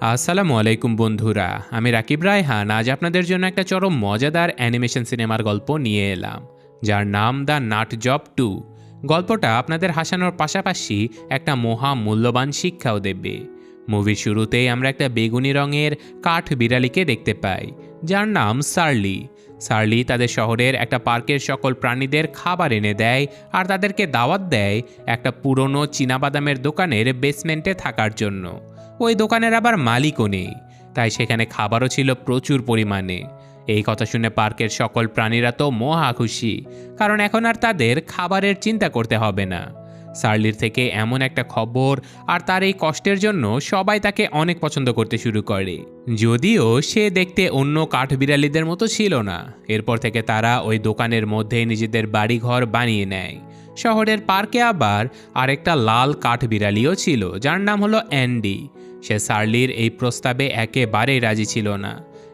আসসালামু আলাইকুম বন্ধুরা, আমি রাকিব রায়হান। আজ আপনাদের জন্য একটা চরম মজাদার অ্যানিমেশন সিনেমার গল্প নিয়ে এলাম, যার নাম দ্য নাট জব টু। গল্পটা আপনাদের হাসানোর পাশাপাশি একটা মহা মূল্যবান শিক্ষাও দেবে। মুভির শুরুতেই আমরা একটা বেগুনি রঙের কাঠ বিড়ালিকে দেখতে পাই, যার নাম সার্লি। সার্লি তাদের শহরের একটা পার্কের সকল প্রাণীদের খাবার এনে দেয় আর তাদেরকে দাওয়াত দেয় একটা পুরনো চীনাবাদামের দোকানের বেসমেন্টে থাকার জন্য। ওই দোকানের আবার মালিকও নেই। তাই সেখানে খাবারও ছিল প্রচুর পরিমাণে। এই কথা শুনে পার্কের সকল প্রাণীরা তো মহা খুশি, কারণ এখন আর তাদের খাবারের চিন্তা করতে হবে না। সার্লির থেকে এমন একটা খবর আর তার এই কষ্টের জন্য সবাই তাকে অনেক পছন্দ করতে শুরু করে। যদিও সে দেখতে অন্য কাঠবিড়ালিদের মতো ছিল না। এরপর থেকে তারা ওই দোকানের মধ্যে নিজেদের বাড়িঘর বানিয়ে নেয়। শহরের পার্কে আবার আরেকটা লাল কাঠবিড়ালিও ছিল, যার নাম হলো অ্যান্ডি। সে সার্লির এই প্রস্তাবে একেবারেই রাজি ছিল না।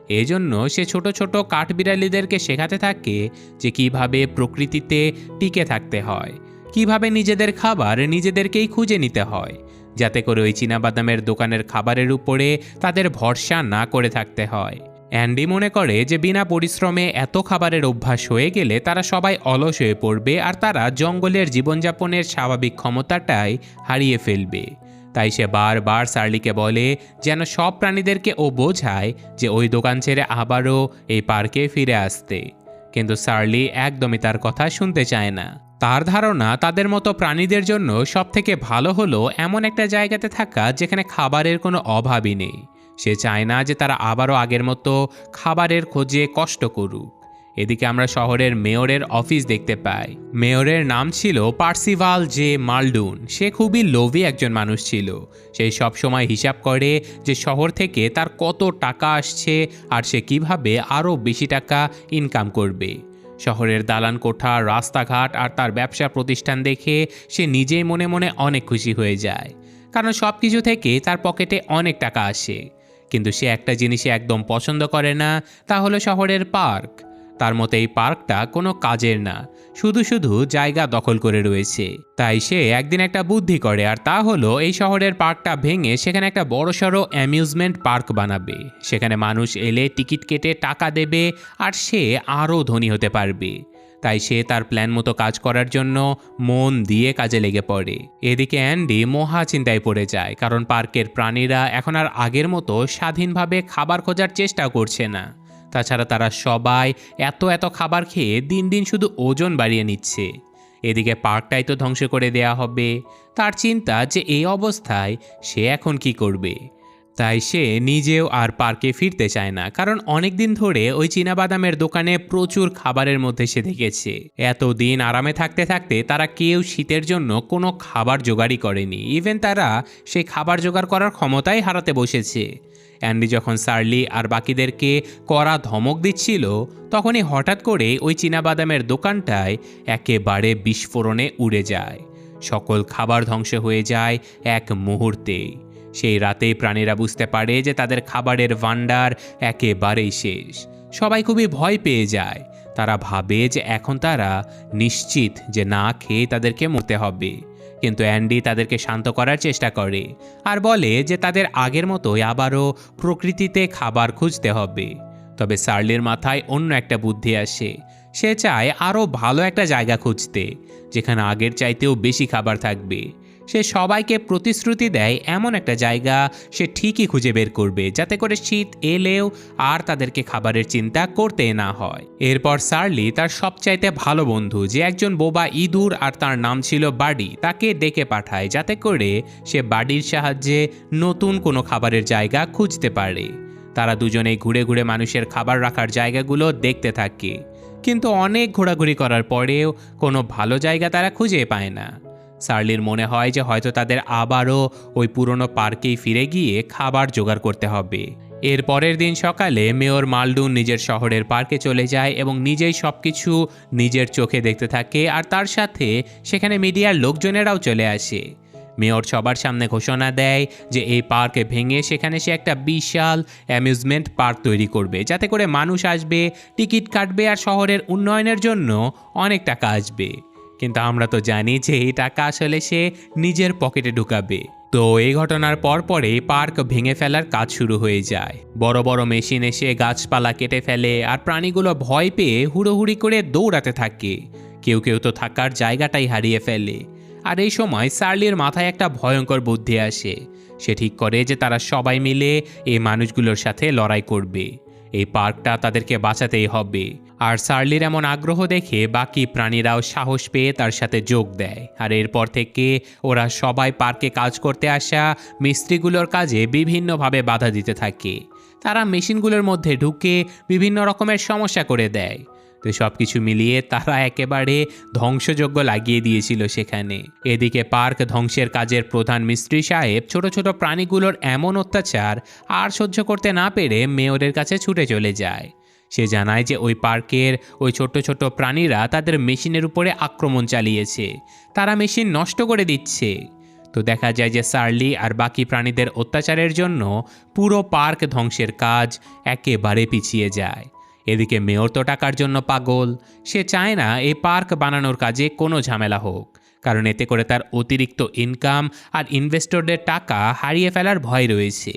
এজন্য সে ছোট ছোট কাঠবিড়ালিদেরকে শেখাতে থাকে যে কীভাবে প্রকৃতিতে টিকে থাকতে হয়, কীভাবে নিজেদের খাবার নিজেদেরকেই খুঁজে নিতে হয়, যাতে করে ওই চীনাবাদামের দোকানের খাবারের উপরে তাদের ভরসা না করে থাকতে হয়। অ্যান্ডি মনে করে যে বিনা পরিশ্রমে এত খাবারের অভ্যাস হয়ে গেলে তারা সবাই অলস হয়ে পড়বে আর তারা জঙ্গলের জীবনযাপনের স্বাভাবিক ক্ষমতাটাই হারিয়ে ফেলবে। তাই সে বারবার সার্লিকে বলে যেন সব প্রাণীদেরকে ও বোঝায় যে ওই দোকান ছেড়ে আবারও এই পার্কে ফিরে আসতে। কিন্তু সার্লি একদমই তার কথা শুনতে চায় না। তার ধারণা তাদের মতো প্রাণীদের জন্য সবথেকে ভালো হলো এমন একটা জায়গাতে থাকা যেখানে খাবারের কোনো অভাবই নেই। সে চায় না যে তারা আবারও আগের মতো খাবারের খোঁজে কষ্ট করুক। এদিকে আমরা শহরের মেয়রের অফিস দেখতে পাই। মেয়রের নাম ছিল পার্সিভাল জে মালডুন। সে খুবই লোভী একজন মানুষ ছিল। সে সব সময় হিসাব করে যে শহর থেকে তার কত টাকা আসছে আর সে কীভাবে আরও বেশি টাকা ইনকাম করবে। শহরের দালান কোঠা, রাস্তাঘাট আর তার ব্যবসা প্রতিষ্ঠান দেখে সে নিজেই মনে মনে অনেক খুশি হয়ে যায়। কারণ সব কিছু থেকে তার পকেটে অনেক টাকা আসে। কিন্তু সে একটা জিনিসে একদম পছন্দ করে না, তা হলো শহরের পার্ক। তার মতে এই পার্কটা কোনো কাজের না, শুধু শুধু জায়গা দখল করে রয়েছে। তাই সে একদিন একটা বুদ্ধি করে, আর তা হলো এই শহরের পার্কটা ভেঙে সেখানে একটা বড়সড় অ্যামিউজমেন্ট পার্ক বানাবে। সেখানে মানুষ এলে টিকিট কেটে টাকা দেবে, আর সে আরও ধনী হতে পারবে। তাই সে তার প্ল্যান মতো কাজ করার জন্য মন দিয়ে কাজে লেগে পড়ে। এদিকে অ্যান্ডি মহা চিন্তায় পড়ে যায়, কারণ পার্কের প্রাণীরা এখন আর আগের মতো স্বাধীনভাবে খাবার খোঁজার চেষ্টা করছে না। তাছাড়া তারা সবাই এত এত খাবার খেয়ে দিন দিন শুধু ওজন বাড়িয়ে নিচ্ছে। এদিকে পার্কটাই তো ধ্বংস করে দেয়া হবে। তার চিন্তা যে এই অবস্থায় সে এখন কি করবে? তাই সে নিজেও আর পার্কে ফিরতে চায় না, কারণ অনেক দিন ধরে ওই চীনাবাদামের দোকানে প্রচুর খাবারের মধ্যে সে দেখেছে এতদিন আরামে থাকতে থাকতে তারা কেউ শীতের জন্য কোনো খাবার জোগাড়ই করেনি। ইভেন তারা সেই খাবার জোগাড় করার ক্ষমতাই হারাতে বসেছে। অ্যান্ডি যখন সার্লি আর বাকিদেরকে করা ধমক দিচ্ছিল, তখনই হঠাৎ করে ওই চীনাবাদামের দোকানটায় একেবারে বিস্ফোরণে উড়ে যায়। সকল খাবার ধ্বংস হয়ে যায় এক মুহূর্তেই। সেই রাতেই প্রাণীরা বুঝতে পারে যে তাদের খাবারের ভাণ্ডার একেবারেই শেষ। সবাই খুবই ভয় পেয়ে যায়। তারা ভাবে যে এখন তারা নিশ্চিত যে না খেয়ে তাদেরকে মরতে হবে। কিন্তু অ্যান্ডি তাদেরকে শান্ত করার চেষ্টা করে আর বলে যে তাদের আগের মতোই আবারও প্রকৃতিতে খাবার খুঁজতে হবে। তবে সার্লির মাথায় অন্য একটা বুদ্ধি আসে। সে চায় আরও ভালো একটা জায়গা খুঁজতে, যেখানে আগের চাইতেও বেশি খাবার থাকবে। সে সবাইকে প্রতিশ্রুতি দেয় এমন একটা জায়গা সে ঠিকই খুঁজে বের করবে, যাতে করে শীত এলেও আর তাদেরকে খাবারের চিন্তা করতে না হয়। এরপর সার্লি তার সবচাইতে ভালো বন্ধু, যে একজন বোবা ইঁদুর আর তার নাম ছিল বাডি, তাকে ডেকে পাঠায়, যাতে করে সে বাডির সাহায্যে নতুন কোনো খাবারের জায়গা খুঁজতে পারে। তারা দুজনেই ঘুরে ঘুরে মানুষের খাবার রাখার জায়গাগুলো দেখতে থাকে। কিন্তু অনেক ঘোরাঘুরি করার পরেও কোনো ভালো জায়গা তারা খুঁজে পায় না। সার্লির মনে হয় যে হয়তো তাদের আবারও ওই পুরনো পার্কেই ফিরে গিয়ে খাবার জোগাড় করতে হবে। এর পরের দিন সকালে মেয়র মালডুন নিজের শহরের পার্কে চলে যায় এবং নিজেই সব কিছু নিজের চোখে দেখতে থাকে আর তার সাথে সেখানে মিডিয়ার লোকজনেরাও চলে আসে। মেয়র সবার সামনে ঘোষণা দেয় যে এই পার্কে ভেঙে সেখানে সে একটা বিশাল অ্যামিউজমেন্ট পার্ক তৈরি করবে, যাতে করে মানুষ আসবে, টিকিট কাটবে আর শহরের উন্নয়নের জন্য অনেক টাকা আসবে। কিন্তু আমরা তো জানি যে এই টাকা আসলে সে নিজের পকেটে ঢুকাবে। তো এই ঘটনার পর পরে পার্ক ভেঙে ফেলার কাজ শুরু হয়ে যায়। বড় বড় মেশিন এসে গাছপালা কেটে ফেলে আর প্রাণীগুলো ভয় পেয়ে হুড়োহুড়ি করে দৌড়াতে থাকে। কেউ কেউ তো থাকার জায়গাটাই হারিয়ে ফেলে। আর এই সময় সার্লির মাথায় একটা ভয়ঙ্কর বুদ্ধি আসে। সে ঠিক করে যে তারা সবাই মিলে এই মানুষগুলোর সাথে লড়াই করবে। এই পার্কটা তাদেরকে বাঁচাতেই হবে। আর সার্লির এমন আগ্রহ দেখে বাকি প্রাণীরাও সাহস পেয়ে তার সাথে যোগ দেয়। আর এরপর থেকে ওরা সবাই পার্কে কাজ করতে আসা মিস্ত্রিগুলোর কাজে বিভিন্নভাবে বাধা দিতে থাকে। তারা মেশিনগুলোর মধ্যে ঢুকে বিভিন্ন রকমের সমস্যা করে দেয়। তো সব কিছু মিলিয়ে তারা একেবারে ধ্বংসযজ্ঞ লাগিয়ে দিয়েছিল সেখানে। এদিকে পার্ক ধ্বংসের কাজের প্রধান মিস্ত্রি সাহেব ছোট ছোট প্রাণীগুলোর এমন অত্যাচার আর সহ্য করতে না পেরে মেয়রের কাছে ছুটে চলে যায়। সে জানায় যে ওই পার্কের ওই ছোট ছোট প্রাণীরা তাদের মেশিনের উপরে আক্রমণ চালিয়েছে। তারা মেশিন নষ্ট করে দিচ্ছে। তো দেখা যায় যে সার্লি আর বাকি প্রাণীদের অত্যাচারের জন্য পুরো পার্ক ধ্বংসের কাজ একেবারে পিছিয়ে যায়। এদিকে মেয়র তো টাকার জন্য পাগল। সে চায় না এই পার্ক বানানোর কাজে কোনো ঝামেলা হোক। কারণ এতে করে তার অতিরিক্ত ইনকাম আর ইনভেস্টরদের টাকা হারিয়ে ফেলার ভয় রয়েছে।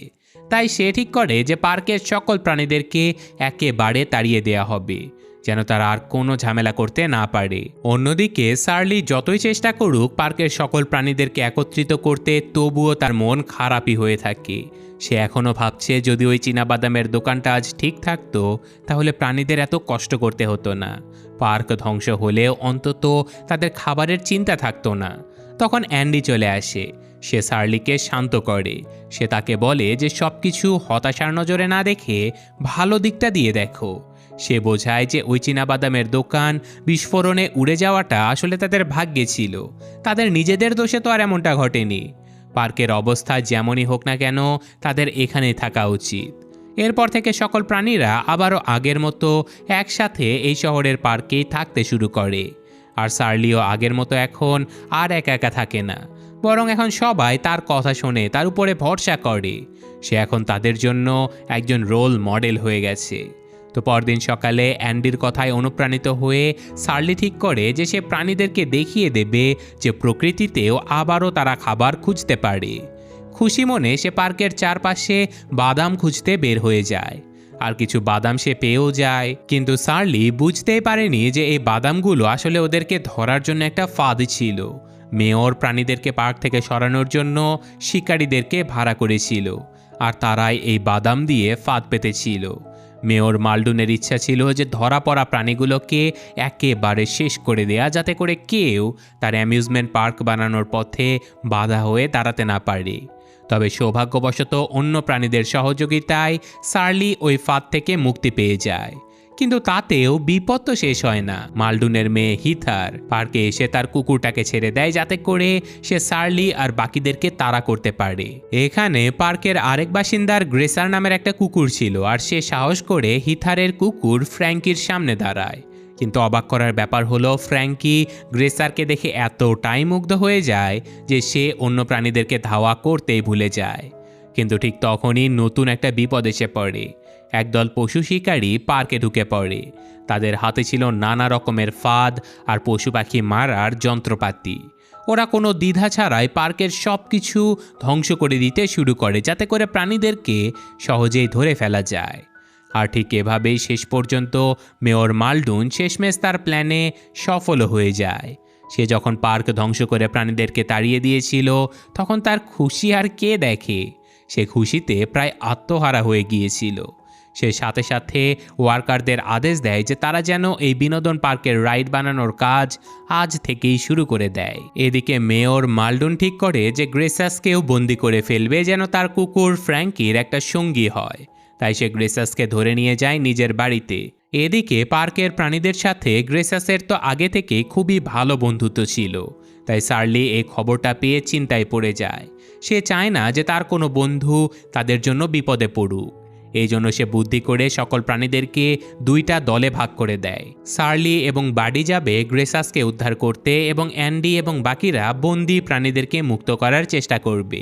তাই সে ঠিক করে যে পার্কের সকল প্রাণীদেরকে একেবারে তাড়িয়ে দেয়া হবে, যেন তারা আর কোনো ঝামেলা করতে না পারে। অন্যদিকে সার্লি যতই চেষ্টা করুক পার্কের সকল প্রাণীদেরকে একত্রিত করতে, তবুও তার মন খারাপই হয়ে থাকে। সে এখনও ভাবছে, যদি ওই চীনাবাদামের দোকানটা আজ ঠিক থাকতো, তাহলে প্রাণীদের এত কষ্ট করতে হতো না। পার্ক ধ্বংস হলেও অন্তত তাদের খাবারের চিন্তা থাকতো না। তখন অ্যান্ডি চলে আসে। সে সার্লিকে শান্ত করে। সে তাকে বলে যে সব কিছু হতাশার নজরে না দেখে ভালো দিকটা দিয়ে দেখো। সে বোঝায় যে, ওই চীনাবাদামের দোকান বিস্ফোরণে উড়ে যাওয়াটা আসলে তাদের ভাগ্যে ছিল। তাদের নিজেদের দোষে তো আর এমনটা ঘটেনি। পার্কের অবস্থা যেমনই হোক না কেন, তাদের এখানেই থাকা উচিত। এরপর থেকে সকল প্রাণীরা আবারও আগের মতো একসাথে এই শহরের পার্কেই থাকতে শুরু করে। আর সার্লিও আগের মতো এখন আর একা একা থাকে না। বরং এখন সবাই তার কথা শোনে, তার উপরে ভরসা করে। সে এখন তাদের জন্য একজন রোল মডেল হয়ে গেছে। তো পরদিন সকালে অ্যান্ডির কথায় অনুপ্রাণিত হয়ে সার্লি ঠিক করে যে সে প্রাণীদেরকে দেখিয়ে দেবে যে প্রকৃতিতেও আবারও তারা খাবার খুঁজতে পারে। খুশি মনে সে পার্কের চারপাশে বাদাম খুঁজতে বের হয়ে যায়। আর কিছু বাদাম সে পেয়েও যায়। কিন্তু সার্লি বুঝতেই পারেনি যে এই বাদামগুলো আসলে ওদেরকে ধরার জন্য একটা ফাঁদ ছিল। মেয়র প্রাণীদেরকে পার্ক থেকে সরানোর জন্য শিকারীদেরকে ভাড়া করেছিল আর তারাই এই বাদাম দিয়ে ফাঁদ পেতেছিল। মেয়র মালডুনের ইচ্ছা ছিল যে ধরা পড়া প্রাণীগুলোকে একেবারে শেষ করে দেয়া যাতে করে কেউ তার অ্যামিউজমেন্ট পার্ক বানানোর পথে বাধা হয়ে দাঁড়াতে না পারে। তবে সৌভাগ্যবশত অন্য প্রাণীদের সহযোগিতায় সার্লি ওই ফাঁদ থেকে মুক্তি পেয়ে যায়। কিন্তু তাতেও বিপদ তো শেষ হয় না। মালডুনের মেয়ে হিথার পার্কে এসে তার কুকুরটাকে ছেড়ে দেয় যাতে করে সে সার্লি আর বাকিদেরকে তাড়া করতে পারে। এখানে পার্কের আরেক বাসিন্দার গ্রেসার নামের একটা কুকুর ছিল আর সে সাহস করে হিথারের কুকুর ফ্র্যাঙ্কির সামনে দাঁড়ায়। কিন্তু অবাক করার ব্যাপার হলো, ফ্র্যাঙ্কি গ্রেসারকে দেখে এতটাই মুগ্ধ হয়ে যায় যে সে অন্য প্রাণীদেরকে ধাওয়া করতেই ভুলে যায়। কিন্তু ঠিক তখনই নতুন একটা বিপদ এসে পড়ে। একদল পশু শিকারী পার্কে ঢুকে পড়ে। তাদের হাতে ছিল নানা রকমের ফাঁদ আর পশু পাখি মারার যন্ত্রপাতি। ওরা কোনো দ্বিধা ছাড়াই পার্কের সব কিছু ধ্বংস করে দিতে শুরু করে, যাতে করে প্রাণীদেরকে সহজেই ধরে ফেলা যায়। আর ঠিক এভাবেই শেষ পর্যন্ত মেয়র মালডুন শেষমেশ তার প্ল্যানে সফল হয়ে যায়। সে যখন পার্ক ধ্বংস করে প্রাণীদেরকে তাড়িয়ে দিয়েছিল, তখন তার খুশি আর কে দেখে? সে খুশিতে প্রায় আত্মহারা হয়ে গিয়েছিল। সে সাথে সাথে ওয়ার্কারদের আদেশ দেয় যে তারা যেন এই বিনোদন পার্কের রাইড বানানোর কাজ আজ থেকেই শুরু করে দেয়। এদিকে মেয়র মালডুন ঠিক করে যে গ্রেসাসকেও বন্দি করে ফেলবে যেন তার কুকুর ফ্র্যাঙ্কির একটা সঙ্গী হয়। তাই সে গ্রেসাসকে ধরে নিয়ে যায় নিজের বাড়িতে। এদিকে পার্কের প্রাণীদের সাথে গ্রেসাসের তো আগে থেকে খুবই ভালো বন্ধুত্ব ছিল, তাই সার্লি এই খবরটা পেয়ে চিন্তায় পড়ে যায়। সে চায় না যে তার কোনো বন্ধু তাদের জন্য বিপদে পড়ুক। এই জন্য সে বুদ্ধি করে সকল প্রাণীদেরকে দুইটা দলে ভাগ করে দেয়। সার্লি এবং বাডি যাবে গ্রেসাসকে উদ্ধার করতে এবং অ্যান্ডি এবং বাকিরা বন্দি প্রাণীদেরকে মুক্ত করার চেষ্টা করবে।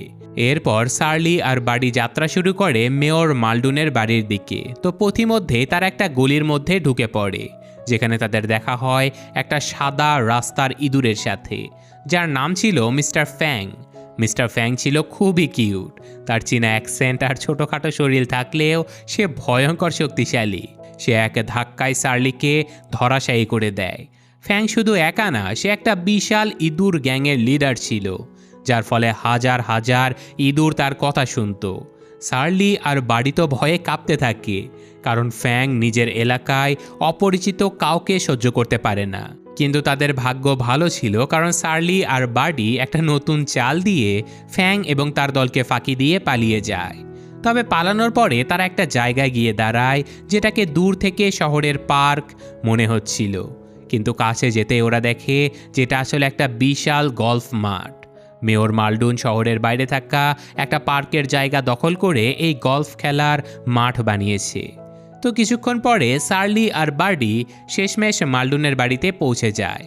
এরপর সার্লি আর বাড়ি যাত্রা শুরু করে মেয়র মালডুনের বাড়ির দিকে। তো পথিমধ্যে তারা একটা গলির মধ্যে ঢুকে পড়ে, যেখানে তাদের দেখা হয় একটা সাদা রাস্তার ইঁদুরের সাথে, যার নাম ছিল মিস্টার ফ্যাং। মিস্টার ফ্যাং ছিল খুবই কিউট। তার চীনা অ্যাকসেন্ট আর ছোটোখাটো শরীর থাকলেও সে ভয়ঙ্কর শক্তিশালী। সে এক ধাক্কায় সার্লিকে ধরাশায়ী করে দেয়। ফ্যাং শুধু একা না, সে একটা বিশাল ইঁদুর গ্যাংয়ের লিডার ছিল, যার ফলে হাজার হাজার ইঁদুর তার কথা শুনতো। সার্লি আর বাড়ি তো ভয়ে কাঁপতে থাকে, কারণ ফ্যাং নিজের এলাকায় অপরিচিত কাউকে সহ্য করতে পারে না। কিন্তু তাদের ভাগ্য ভালো ছিল কারণ সার্লি আর বার্ডি একটা নতুন চাল দিয়ে ফ্যাং এবং তার দলকে ফাঁকি দিয়ে পালিয়ে যায়। তবে পালানোর পরে তারা একটা জায়গায় গিয়ে দাঁড়ায়, যেটাকে দূর থেকে শহরের পার্ক মনে হচ্ছিল। কিন্তু কাছে যেতে ওরা দেখে যেটা আসলে একটা বিশাল গলফ মাঠ। মেয়র মালডুন শহরের বাইরে থাকা একটা পার্কের জায়গা দখল করে এই গলফ খেলার মাঠ বানিয়েছে। তো কিছুক্ষণ পরে সার্লি আর বার্ডি শেষমেশ মালডুনের বাড়িতে পৌঁছে যায়।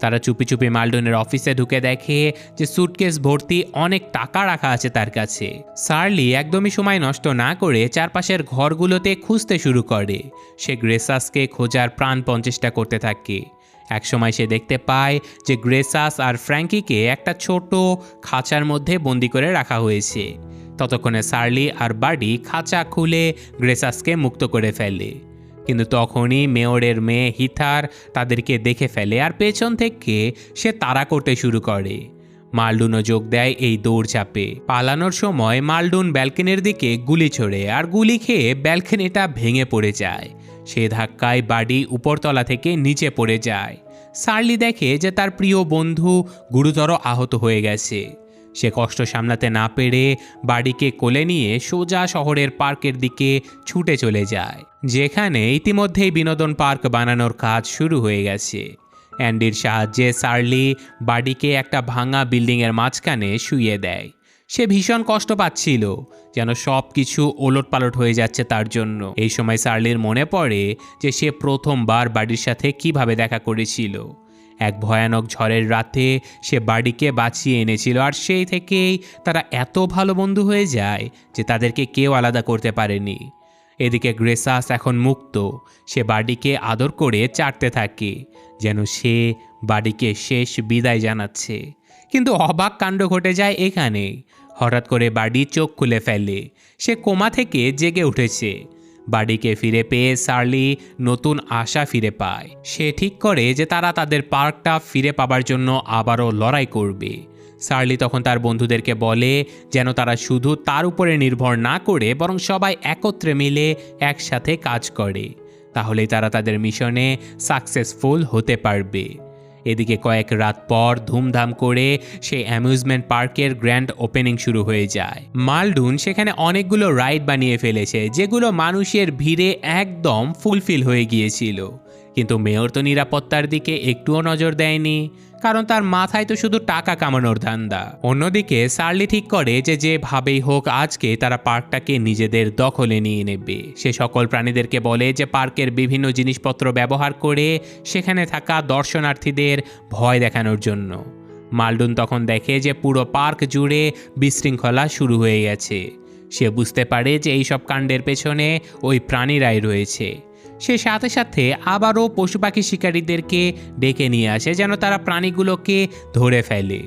তারা চুপি চুপি মালডুনের অফিসে ঢুকে দেখে যে সুটকেস ভর্তি অনেক টাকা রাখা আছে তার কাছে। সার্লি একদমই সময় নষ্ট না করে চারপাশের ঘরগুলোতে খুঁজতে শুরু করে। সে গ্রেসাসকে খোঁজার প্রাণপণ চেষ্টা করতে থাকে। একসময় সে দেখতে পায় যে গ্রেসাস আর ফ্র্যাঙ্কিকে একটা ছোট খাঁচার মধ্যে বন্দি করে রাখা হয়েছে। ততক্ষণে সার্লি আর বাডি খাঁচা খুলে গ্রেসাসকে মুক্ত করে ফেলে। কিন্তু তখনই মেয়রের মেয়ে হিথার তাদেরকে দেখে ফেলে আর পেছন থেকে সে তাড়া করতে শুরু করে। মালডুনও যোগ দেয় এই দৌড়ঝাঁপে পালানোর সময় মালডুন ব্যালকনির দিকে গুলি ছোড়ে আর গুলি খেয়ে ব্যালকনিটা ভেঙে পড়ে যায়। সে ধাক্কায় বাড়ি উপরতলা থেকে নিচে পড়ে যায়। সার্লি দেখে যে তার প্রিয় বন্ধু গুরুতর আহত হয়ে গেছে। সে কষ্ট সামলাতে না পেরে বাড়িকে কোলে নিয়ে সোজা শহরের পার্কের দিকে ছুটে চলে যায়, যেখানে ইতিমধ্যেই বিনোদন পার্ক বানানোর কাজ শুরু হয়ে গেছে। অ্যান্ডির সাহায্যে সার্লি বাড়িকে একটা ভাঙা বিল্ডিংয়ের মাঝখানে শুইয়ে দেয়। সে ভীষণ কষ্ট পাচ্ছিল, যেন সব কিছু ওলট পালট হয়ে যাচ্ছে তার জন্য। এই সময় সার্লির মনে পড়ে যে সে প্রথমবার বাড়ির সাথে কীভাবে দেখা করেছিল। এক ভয়ানক ঝড়ের রাতে সে বাড়িকে বাঁচিয়ে এনেছিল আর সেই থেকেই তারা এত ভালো বন্ধু হয়ে যায় যে তাদেরকে কেউ আলাদা করতে পারেনি। এদিকে গ্রেসাস এখন মুক্ত, সে বাড়িকে আদর করে চাটতে থাকে, যেন সে বাড়িকে শেষ বিদায় জানাচ্ছে। কিন্তু অবাক কাণ্ড ঘটে যায় এখানে। হঠাৎ করে বাড়ি চোখ খুলে ফেলে, সে কোমা থেকে জেগে উঠেছে। বাড়িকে ফিরে পেয়ে সার্লি নতুন আশা ফিরে পায়। সে ঠিক করে যে তারা তাদের পার্কটা ফিরে পাবার জন্য আবারও লড়াই করবে। সার্লি তখন তার বন্ধুদেরকে বলে যেন তারা শুধু তার উপরে নির্ভর না করে বরং সবাই একত্রে মিলে একসাথে কাজ করে। তাহলেই তারা তাদের মিশনে সাকসেসফুল হতে পারবে। এদিকে কয়েক রাত পর ধুমধাম করে সেই অ্যামিউজমেন্ট পার্কের গ্র্যান্ড ওপেনিং শুরু হয়ে যায়। মালডুন সেখানে অনেকগুলো রাইড বানিয়ে ফেলেছে, যেগুলো মানুষের ভিড়ে একদম ফুলফিল হয়ে গিয়েছিল। কিন্তু মেয়র তো নিরাপত্তার দিকে একটুও নজর দেয়নি, কারণ তার মাথায় তো শুধু টাকা কামানোর ধান্দা। অন্যদিকে সার্লি ঠিক করে যে যেভাবেই হোক আজকে তারা পার্কটাকে নিজেদের দখলে নিয়ে নেবে। সে সকল প্রাণীদেরকে বলে যে পার্কের বিভিন্ন জিনিসপত্র ব্যবহার করে সেখানে থাকা দর্শনার্থীদের ভয় দেখানোর জন্য। মালডুন তখন দেখে যে পুরো পার্ক জুড়ে বিশৃঙ্খলা শুরু হয়ে গেছে। সে বুঝতে পারে যে এইসব কাণ্ডের পেছনে ওই প্রাণীরাই রয়েছে। সে সাথে সাথে আবারও পশু পাখি শিকারীদেরকে ডেকে নিয়ে আসে যেন তারা প্রাণীগুলোকে ধরে ফেলে।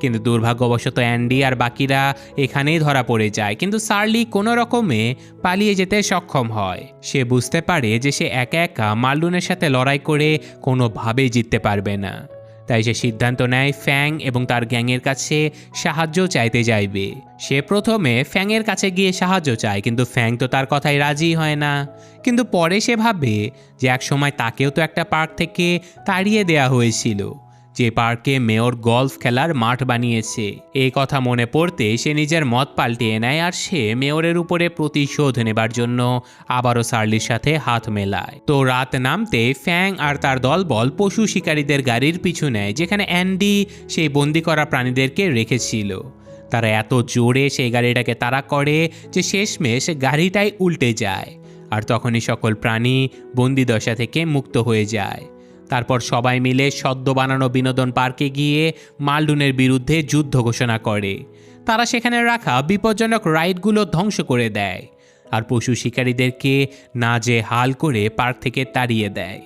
কিন্তু দুর্ভাগ্যবশত অ্যান্ডি আর বাকিরা এখানেই ধরা পড়ে যায়। কিন্তু সার্লি কোনো রকমে পালিয়ে যেতে সক্ষম হয়। সে বুঝতে পারে যে সে একা একা মাল্ডুনের সাথে লড়াই করে কোনোভাবেই জিততে পারবে না। তাই সে সিদ্ধান্ত নেয় ফ্যাং এবং তার গ্যাংয়ের কাছে সাহায্য চাইতে যাইবে। সে প্রথমে ফ্যাংয়ের কাছে গিয়ে সাহায্য চায়, কিন্তু ফ্যাং তো তার কথায় রাজি হয় না। কিন্তু পরে সে ভাবে যে এক সময় তাকেও তো একটা পার্ক থেকে তাড়িয়ে দেয়া হয়েছিল। যে পার্কে মেয়র গলফ খেলার মাঠ বানিয়েছে। এই কথা মনে পড়তে সে নিজের মত পাল্টিয়ে নেয় আর সে মেয়রের উপরে প্রতিশোধ নেবার জন্য আবারও সার্লির সাথে হাত মেলায়। তো রাত নামতে ফ্যাং আর তার দলবল পশু শিকারীদের গাড়ির পিছু নেয়, যেখানে অ্যান্ডি সেই বন্দি করা প্রাণীদেরকে রেখেছিল। তারা এত জোরে সেই গাড়িটাকে তাড়া করে যে শেষমেশ গাড়িটাই উল্টে যায়। আর তখনই সকল প্রাণী বন্দিদশা থেকে মুক্ত হয়ে যায়। তারপর সবাই মিলে সদ্য বানানো বিনোদন পার্কে গিয়ে মালডুনের বিরুদ্ধে যুদ্ধ ঘোষণা করে। তারা সেখানে রাখা বিপজ্জনক রাইডগুলো ধ্বংস করে দেয় আর পশু শিকারীদেরকে না যে হাল করে পার্ক থেকে তাড়িয়ে দেয়।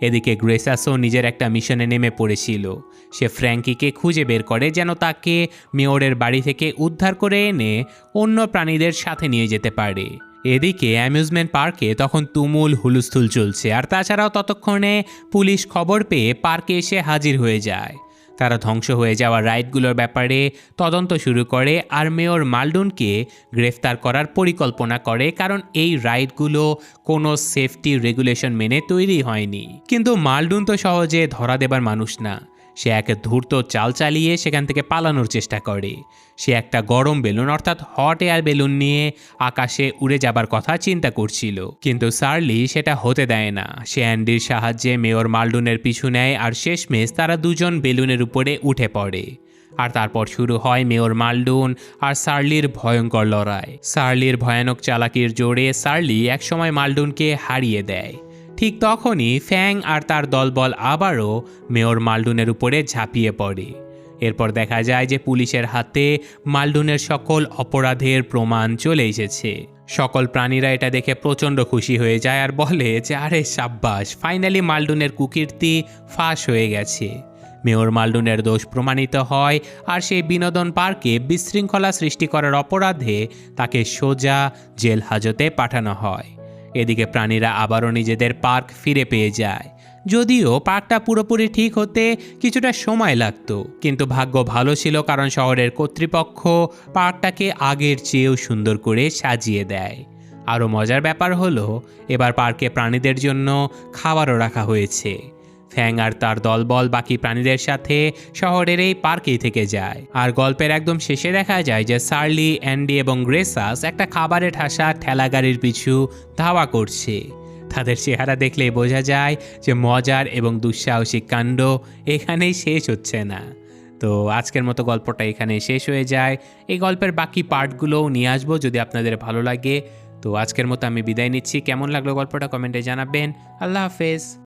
এদিকে গ্রেসাসও নিজের একটা মিশনে নেমে পড়েছিল। সে ফ্র্যাঙ্কিকে খুঁজে বের করে যেন তাকে মেয়রের বাড়ি থেকে উদ্ধার করে এনে অন্য প্রাণীদের সাথে নিয়ে যেতে পারে। এদিকে অ্যামিউজমেন্ট পার্কে তখন তুমুল হুলুস্থুল চলছে, আর তাছাড়াও ততক্ষণে পুলিশ খবর পেয়ে পার্কে এসে হাজির হয়ে যায়। তারা ধ্বংস হয়ে যাওয়া রাইডগুলোর ব্যাপারে তদন্ত শুরু করে, আর মেয়র মালডুনকে গ্রেফতার করার পরিকল্পনা করে, কারণ এই রাইডগুলো কোনো সেফটি রেগুলেশন মেনে তৈরি হয়নি। কিন্তু মালডুন তো সহজে ধরা দেবার মানুষ না। সে এক ধূর্ত চাল চালিয়ে সেখান থেকে পালানোর চেষ্টা করে। সে একটা গরম বেলুন, অর্থাৎ হট এয়ার বেলুন নিয়ে আকাশে উড়ে যাবার কথা চিন্তা করছিল। কিন্তু সার্লি সেটা হতে দেয় না। সে অ্যান্ডির সাহায্যে মেয়র মালডুনের পিছু নেয় আর শেষমেশ তারা দুজন বেলুনের উপরে উঠে পড়ে। আর তারপর শুরু হয় মেয়র মাল্ডুন আর সার্লির ভয়ঙ্কর লড়াই। সার্লির ভয়ানক চালাকির জোরে সার্লি একসময় মালডুনকে হারিয়ে দেয়। ঠিক তখনই ফ্যাং আর তার দলবল আবারও মেয়র মালডুনের উপরে ঝাঁপিয়ে পড়ে। এরপর দেখা যায় যে পুলিশের হাতে মালডুনের সকল অপরাধের প্রমাণ চলে এসেছে। সকল প্রাণীরা এটা দেখে প্রচণ্ড খুশি হয়ে যায় আর বলে যে, আরে সাব্বাস, ফাইনালি মালডুনের কুকীর্তি ফাঁস হয়ে গেছে। মেয়র মালডুনের দোষ প্রমাণিত হয় আর সেই বিনোদন পার্কে বিশৃঙ্খলা সৃষ্টি করার অপরাধে তাকে সোজা জেল হাজতে পাঠানো হয়। এদিকে প্রাণীরা আবারও নিজেদের পার্ক ফিরে পেয়ে যায়। যদিও পার্কটা পুরোপুরি ঠিক হতে কিছুটা সময় লাগত, কিন্তু ভাগ্য ভালো ছিল কারণ শহরের কর্তৃপক্ষ পার্কটাকে আগের চেয়েও সুন্দর করে সাজিয়ে দেয়। আরও মজার ব্যাপার হলো, এবার পার্কে প্রাণীদের জন্য খাবারও রাখা হয়েছে। ফ্যাং আর তার দলবল বাকি প্রাণীদের সাথে শহরের এই পার্কেই থেকে যায়। আর গল্পের একদম শেষে দেখা যায় যে সার্লি, অ্যান্ডি এবং গ্রেসাস একটা খাবারে ঠাসা ঠেলা গাড়ির পিছু ধাওয়া করছে। তাদের চেহারা দেখলেই বোঝা যায় যে মজার এবং দুঃসাহসিক কাণ্ড এখানেই শেষ হচ্ছে না। তো আজকের মতো গল্পটা এখানে শেষ হয়ে যায়। এই গল্পের বাকি পার্টগুলোও নিয়ে আসব যদি আপনাদের ভালো লাগে। তো আজকের মতো আমি বিদায় নিচ্ছি। কেমন লাগল গল্পটা কমেন্টে জানাবেন। আল্লাহ হাফেজ।